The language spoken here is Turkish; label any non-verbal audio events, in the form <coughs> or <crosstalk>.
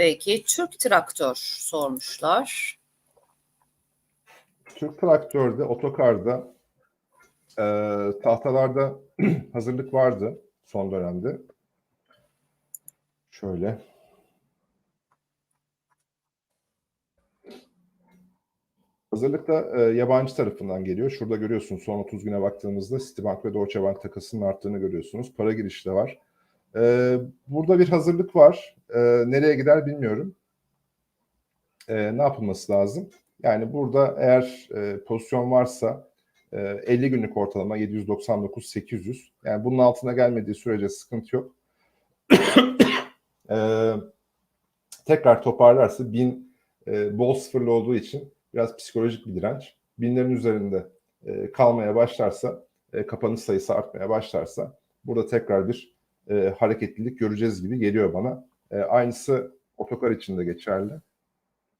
Peki Türk Traktör sormuşlar. Türk Traktör'de, otokarda e, tahtalarda <clears throat> hazırlık vardı son dönemde. Şöyle. Hazırlıkta e, yabancı tarafından geliyor. Şurada görüyorsunuz son 30 güne baktığımızda Citibank ve Deutsche Bank takasının arttığını görüyorsunuz. Para girişi de var. E, burada bir hazırlık var. E, nereye gider bilmiyorum. E, ne yapılması lazım? Yani burada eğer e, pozisyon varsa e, 50 günlük ortalama 799-800. Yani bunun altına gelmediği sürece sıkıntı yok. <coughs> e, tekrar toparlarsa 1000 e, bol sıfırlı olduğu için biraz psikolojik bir direnç. Binlerin üzerinde e, kalmaya başlarsa, e, kapanış sayısı artmaya başlarsa burada tekrar bir e, hareketlilik göreceğiz gibi geliyor bana. E, aynısı otokar için de geçerli.